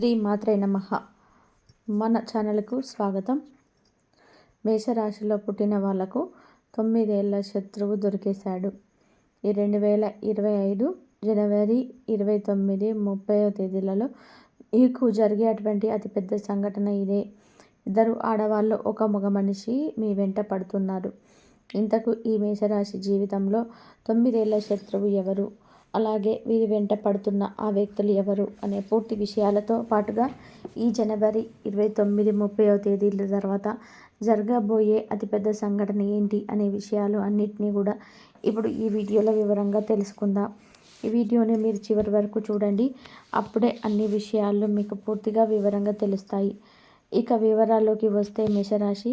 శ్రీ మాత్రే నమ. మన ఛానల్కు స్వాగతం. మేషరాశిలో పుట్టిన వాళ్ళకు తొమ్మిదేళ్ళ శత్రువు దొరికేశాడు. ఈ రెండు వేల ఇరవై ఐదు జనవరి ఇరవై తొమ్మిది ముప్పై తేదీలలో మీకు జరిగేటువంటి అతిపెద్ద సంఘటన ఇదే. ఇద్దరు ఆడవాళ్ళు ఒక మగ మనిషి మీ వెంట పడుతున్నారు. ఇంతకు ఈ మేషరాశి జీవితంలో తొమ్మిదేళ్ళ శత్రువు ఎవరు? అలాగే వీరి వెంట పడుతున్న ఆ వ్యక్తులు ఎవరు అనే పూర్తి విషయాలతో పాటుగా ఈ జనవరి ఇరవై తొమ్మిది ముప్పైవ తేదీల తర్వాత జరగబోయే అతిపెద్ద సంఘటన ఏంటి అనే విషయాలు అన్నిటినీ కూడా ఇప్పుడు ఈ వీడియోలో వివరంగా తెలుసుకుందాం. ఈ వీడియోని మీరు చివరి వరకు చూడండి. అప్పుడే అన్ని విషయాలు మీకు పూర్తిగా వివరంగా తెలుస్తాయి. ఇక వివరాల్లోకి వస్తే మేషరాశి.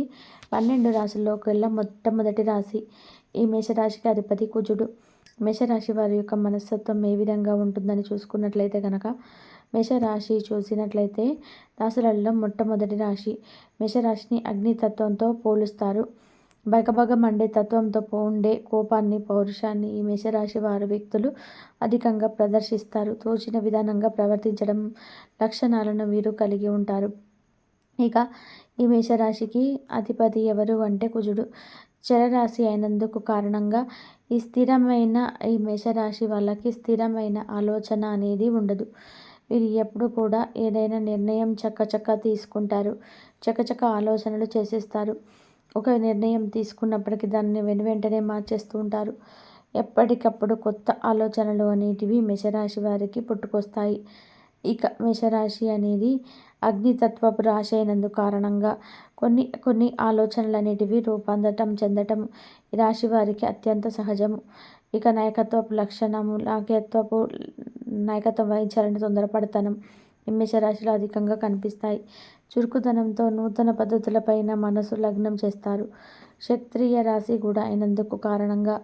పన్నెండు రాశుల్లోకెల్లా మొట్టమొదటి రాశి. ఈ మేషరాశికి అధిపతి కుజుడు. మేషరాశి వారి యొక్క మనస్తత్వం ఏ విధంగా ఉంటుందని చూసుకున్నట్లయితే కనుక మేషరాశి చూసినట్లయితే రాశులలో మొట్టమొదటి రాశి మేషరాశిని అగ్నితత్వంతో పోలుస్తారు. బగబగ మండే తత్వంతో ఉండే కోపాన్ని పౌరుషాన్ని ఈ మేషరాశి వారు వ్యక్తులు అధికంగా ప్రదర్శిస్తారు. తోచిన విధానంగా ప్రవర్తించడం లక్షణాలను వీరు కలిగి ఉంటారు. ఇక ఈ మేషరాశికి అధిపతి ఎవరు అంటే కుజుడు. చరరాశి అయినందుకు కారణంగా ఈ స్థిరమైన ఈ మేషరాశి వాళ్ళకి స్థిరమైన ఆలోచన అనేది ఉండదు. వీరు ఎప్పుడు కూడా ఏదైనా నిర్ణయం చక్కచక్క తీసుకుంటారు. చక్కచక్క ఆలోచనలు చేసేస్తారు. ఒక నిర్ణయం తీసుకున్నప్పటికీ దాన్ని వెను వెంటనే మార్చేస్తూ ఉంటారు. ఎప్పటికప్పుడు కొత్త ఆలోచనలు అనేటివి మేషరాశి వారికి పుట్టుకొస్తాయి. ఇక మేషరాశి అనేది అగ్నితత్వపు రాశి అయినందు కారణంగా కొన్ని కొన్ని ఆలోచనలు అనేటివి రూపాంతరం చెందటం ఈ రాశి వారికి అత్యంత సహజము. ఇక నాయకత్వపు లక్షణము నాయకత్వపు నాయకత్వం వహించాలని తొందరపడతనం మేషరాశిలో అధికంగా కనిపిస్తాయి. చురుకుదనంతో నూతన పద్ధతులపైన మనసు లగ్నం చేస్తారు. క్షత్రియ రాశి కూడా అయినందుకు కారణంగా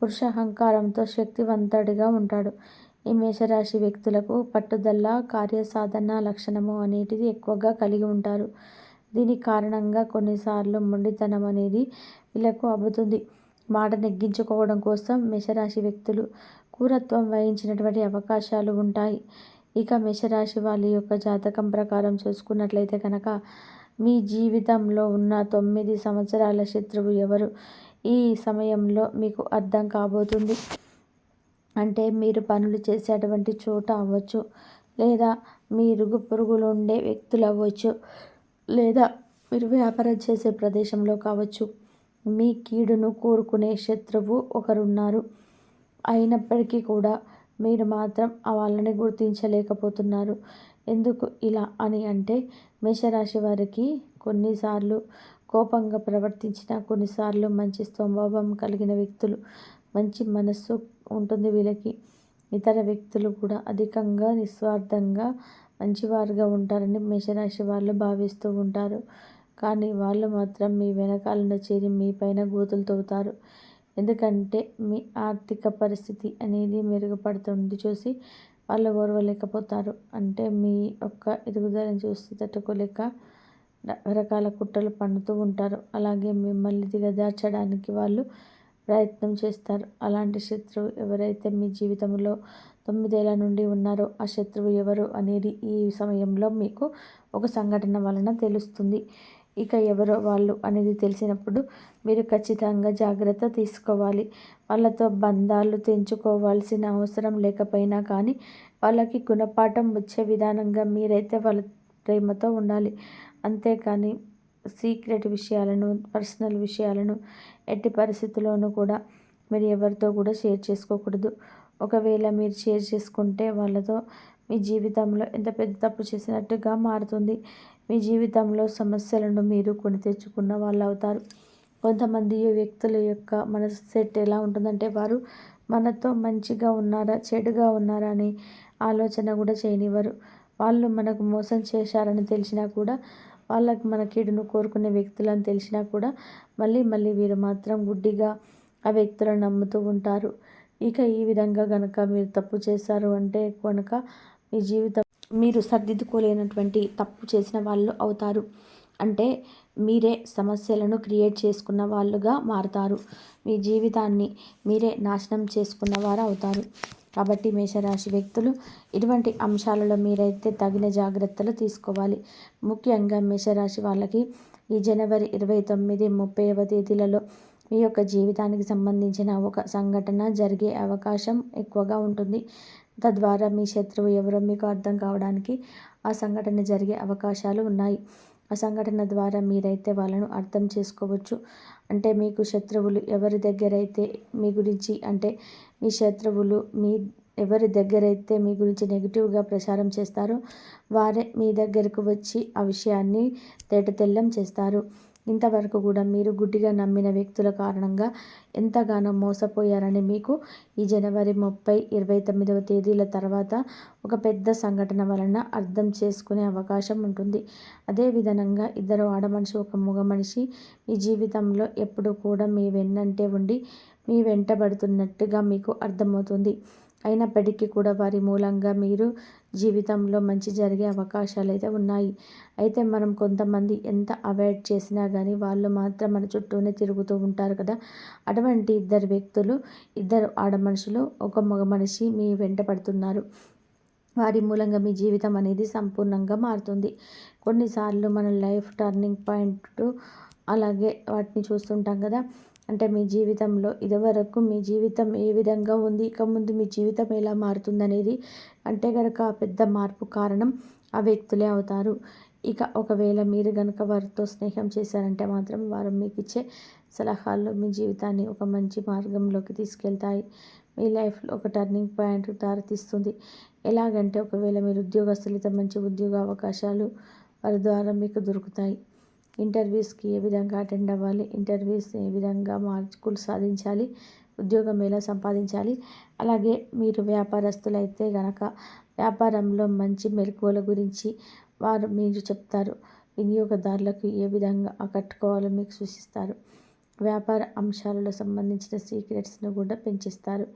పురుష అహంకారంతో శక్తివంతుడిగా ఉంటాడు. ఈ మేషరాశి వ్యక్తులకు పట్టుదల కార్యసాధన లక్షణము అనేటిది ఎక్కువగా కలిగి ఉంటారు. దీని కారణంగా కొన్నిసార్లు మొండితనం అనేది వీళ్ళకు అబ్బుతుంది. మాట నెగ్గించుకోవడం కోసం మేషరాశి వ్యక్తులు కూరత్వం వహించినటువంటి అవకాశాలు ఉంటాయి. ఇక మేషరాశి వాళ్ళ యొక్క జాతకం ప్రకారం చూసుకున్నట్లయితే కనుక మీ జీవితంలో ఉన్న తొమ్మిది సంవత్సరాల శత్రువు ఎవరు? ఈ సమయంలో మీకు అర్థం కాబోతుంది. అంటే మీరు పనులు చేసేటువంటి చోట అవ్వచ్చు. లేదా మీ ఇరుగు పొరుగులు ఉండే వ్యక్తులు అవ్వచ్చు లేదా మీరు వ్యాపారం చేసే ప్రదేశంలో కావచ్చు. మీ కీడును కోరుకునే శత్రువు ఒకరున్నారు. అయినప్పటికీ కూడా మీరు మాత్రం వాళ్ళని గుర్తించలేకపోతున్నారు. ఎందుకు ఇలా అని అంటే మేషరాశి వారికి కొన్నిసార్లు కోపంగా ప్రవర్తించిన కొన్నిసార్లు మంచి స్వభావం కలిగిన వ్యక్తులు మంచి మనస్సు ఉంటుంది వీళ్ళకి. ఇతర వ్యక్తులు కూడా అధికంగా నిస్వార్థంగా మంచివారుగా ఉంటారని మేషరాశి వాళ్ళు భావిస్తూ ఉంటారు. కానీ వాళ్ళు మాత్రం మీ వెనకాలన చేరి మీ పైన గోతులు తవ్వుతారు. ఎందుకంటే మీ ఆర్థిక పరిస్థితి అనేది మెరుగుపడుతుంది చూసి వాళ్ళు ఓర్వలేకపోతారు. అంటే మీ యొక్క ఎదుగుదలను చూసి తట్టుకోలేక రకరకాల కుట్రలు పన్నుతూ ఉంటారు. అలాగే మిమ్మల్ని దిగజార్చడానికి వాళ్ళు ప్రయత్నం చేస్తారు. అలాంటి శత్రువు ఎవరైతే మీ జీవితంలో తొమ్మిదేళ్ళ నుండి ఉన్నారో ఆ శత్రువు ఎవరు అనేది ఈ సమయంలో మీకు ఒక సంఘటన వలన తెలుస్తుంది. ఇక ఎవరో వాళ్ళు అనేది తెలిసినప్పుడు మీరు ఖచ్చితంగా జాగ్రత్త తీసుకోవాలి. వాళ్ళతో బంధాలు తెంచుకోవాల్సిన అవసరం లేకపోయినా కానీ వాళ్ళకి గుణపాఠం వచ్చే విధానంగా మీరైతే వాళ్ళ ప్రేమతో ఉండాలి. అంతేకాని సీక్రెట్ విషయాలను పర్సనల్ విషయాలను ఎట్టి పరిస్థితుల్లోనూ కూడా మీరు ఎవరితో కూడా షేర్ చేసుకోకూడదు. ఒకవేళ మీరు షేర్ చేసుకుంటే వాళ్ళతో మీ జీవితంలో ఎంత పెద్ద తప్పు చేసినట్టుగా మారుతుంది. మీ జీవితంలో సమస్యలను మీరు కొని తెచ్చుకున్న వాళ్ళు అవుతారు. కొంతమంది వ్యక్తుల యొక్క మనసు సెట్ ఎలా ఉంటుందంటే వారు మనతో మంచిగా ఉన్నారా చెడుగా ఉన్నారా అని ఆలోచన కూడా చేయనివ్వరు. వాళ్ళు మనకు మోసం చేశారని తెలిసినా కూడా వాళ్ళకి మన కీడును కోరుకునే వ్యక్తులని తెలిసినా కూడా మళ్ళీ మళ్ళీ వీరు మాత్రం గుడ్డిగా ఆ వ్యక్తులను నమ్ముతూ ఉంటారు. ఇక ఈ విధంగా కనుక మీరు తప్పు చేశారు అంటే కనుక మీ జీవితం మీరు సర్దిద్దుకోలేనటువంటి తప్పు చేసిన వాళ్ళు అవుతారు. అంటే మీరే సమస్యలను క్రియేట్ చేసుకున్న వాళ్ళుగా మారుతారు. మీ జీవితాన్ని మీరే నాశనం చేసుకున్న వారు అవుతారు. కాబట్టి మేషరాశి వ్యక్తులు ఇటువంటి అంశాలలో మీరైతే తగిన జాగ్రత్తలు తీసుకోవాలి. ముఖ్యంగా మేషరాశి వాళ్ళకి ఈ జనవరి ఇరవై తొమ్మిది ముప్పైవ తేదీలలో మీ యొక్క జీవితానికి సంబంధించిన ఒక సంఘటన జరిగే అవకాశం ఎక్కువగా ఉంటుంది. తద్వారా మీ శత్రువు ఎవరో మీకు అర్థం కావడానికి ఆ సంఘటన జరిగే అవకాశాలు ఉన్నాయి. ఆ సంఘటన ద్వారా మీరైతే వాళ్ళను అర్థం చేసుకోవచ్చు. అంటే మీకు శత్రువులు ఎవరి దగ్గరైతే మీ గురించి అంటే మీ శత్రువులు మీ ఎవరి దగ్గరైతే మీ గురించి నెగిటివ్గా ప్రచారం చేస్తారో వారే మీ దగ్గరకు వచ్చి ఆ విషయాన్ని తేటతెల్లం చేస్తారు. ఇంతవరకు కూడా మీరు గుడ్డిగా నమ్మిన వ్యక్తుల కారణంగా ఎంతగానో మోసపోయారని మీకు ఈ జనవరి ముప్పై ఇరవై తొమ్మిదవ తేదీల తర్వాత ఒక పెద్ద సంఘటన వలన అర్థం చేసుకునే అవకాశం ఉంటుంది. అదే విధంగా ఇద్దరు ఆడమనిషి ఒక మగ మనిషి మీ జీవితంలో ఎప్పుడు కూడా మీ వెన్నంటే ఉండి మీ వెంటబడుతున్నట్టుగా మీకు అర్థమవుతుంది. అయినప్పటికీ కూడా వారి మూలంగా మీరు జీవితంలో మంచి జరిగే అవకాశాలు అయితే ఉన్నాయి. అయితే మనం కొంతమంది ఎంత అవాయిడ్ చేసినా కానీ వాళ్ళు మాత్రం మన చుట్టూనే తిరుగుతూ ఉంటారు కదా. అటువంటి ఇద్దరు వ్యక్తులు ఇద్దరు ఆడ మనుషులు ఒక మగ మనిషి మీ వెంట పడుతున్నారు. వారి మూలంగా మీ జీవితం అనేది సంపూర్ణంగా మారుతుంది. కొన్నిసార్లు మన లైఫ్ టర్నింగ్ పాయింట్ అలాగే వాటిని చూస్తుంటాం కదా. అంటే మీ జీవితంలో ఇదివరకు మీ జీవితం ఏ విధంగా ఉంది? ఇక ముందు మీ జీవితం ఎలా మారుతుందనేది అంటే కనుక పెద్ద మార్పు కారణం ఆ వ్యక్తులే అవుతారు. ఇక ఒకవేళ మీరు కనుక వారితో స్నేహం చేశారంటే మాత్రం వారు మీకు ఇచ్చే సలహాలు మీ జీవితాన్ని ఒక మంచి మార్గంలోకి తీసుకెళ్తాయి. మీ లైఫ్లో ఒక టర్నింగ్ పాయింట్ దారితీస్తుంది. ఎలాగంటే ఒకవేళ మీరు ఉద్యోగస్తులతో మంచి ఉద్యోగ అవకాశాలు వారి ద్వారా మీకు దొరుకుతాయి. ఇంటర్వ్యూస్కి ఏ విధంగా అటెండ్ అవ్వాలి ఇంటర్వ్యూస్ ఏ విధంగా మార్కులు సాధించాలి ఉద్యోగం ఎలా సంపాదించాలి. అలాగే మీరు వ్యాపారస్తులైతే గనక వ్యాపారంలో మంచి మెలకువల గురించి వారు మీరు చెప్తారు. వినియోగదారులకు ఏ విధంగా ఆకట్టుకోవాలో మీకు సూచిస్తారు. వ్యాపార అంశాలలో సంబంధించిన సీక్రెట్స్ను కూడా పెంచిస్తారు.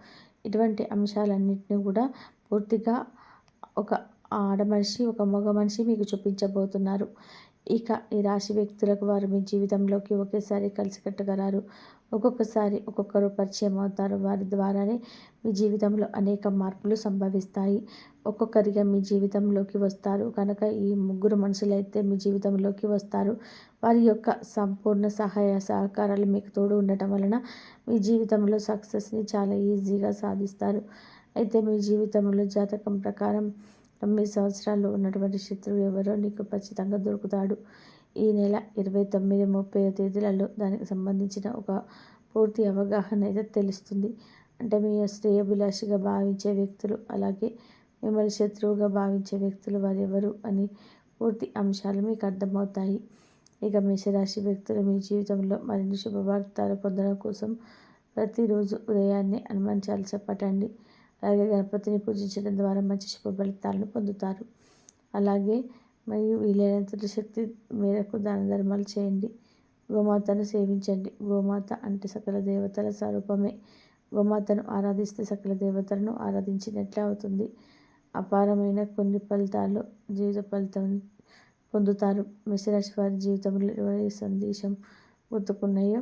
ఇటువంటి అంశాలన్నింటినీ కూడా పూర్తిగా ఒక ఆడ మనిషి ఒక మగ మనిషి మీకు చూపించబోతున్నారు. ఇక ఈ రాశి వ్యక్తులకు వారు మీ జీవితంలోకి ఒకేసారి కలిసికట్టగలరు. ఒక్కొక్కసారి ఒక్కొక్కరు పరిచయం అవుతారు. వారి ద్వారానే మీ జీవితంలో అనేక మార్పులు సంభవిస్తాయి. ఒక్కొక్కరిగా మీ జీవితంలోకి వస్తారు. కనుక ఈ ముగ్గురు మనుషులైతే మీ జీవితంలోకి వస్తారు. వారి యొక్క సంపూర్ణ సహాయ సహకారాలు మీకు తోడు ఉండటం వలన మీ జీవితంలో సక్సెస్ని చాలా ఈజీగా సాధిస్తారు. అయితే మీ జీవితంలో జాతకం ప్రకారం తొమ్మిది సంవత్సరాలు ఉన్నటువంటి శత్రువు ఎవరో నీకు ఖచ్చితంగా దొరుకుతాడు. ఈ నెల ఇరవై తొమ్మిది ముప్పై తేదీలలో దానికి సంబంధించిన ఒక పూర్తి అవగాహన అయితే తెలుస్తుంది. అంటే మీ శ్రేయభిలాషిగా భావించే వ్యక్తులు అలాగే మిమ్మల్ని శత్రువుగా భావించే వ్యక్తులు వారు ఎవరు అని పూర్తి అంశాలు మీకు అర్థమవుతాయి. ఇక మేషరాశి వ్యక్తులు మీ జీవితంలో మరిన్ని శుభవార్తలు పొందడం కోసం ప్రతిరోజు ఉదయాన్నే హనుమాన్ చాలీస పట్టండి అలాగే గణపతిని పూజించడం ద్వారా మంచి శుభ ఫలితాలను పొందుతారు. అలాగే మరియు వీలైనంత శక్తి మేరకు దాన ధర్మాలు చేయండి. గోమాతను సేవించండి. గోమాత అంటే సకల దేవతల స్వరూపమే. గోమాతను ఆరాధిస్తే సకల దేవతలను ఆరాధించినట్లే అవుతుంది. అపారమైన కొన్ని ఫలితాలు జీవిత ఫలితం పొందుతారు. మిశ్రాశి వారి జీవితంలో ఎవరి సందేశం గుర్తుకున్నాయో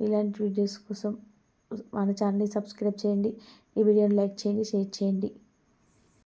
ఇలాంటి వీడియోస్ కోసం మన ఛానల్ని సబ్స్క్రైబ్ చేయండి. ఈ వీడియోని లైక్ చేయండి షేర్ చేయండి.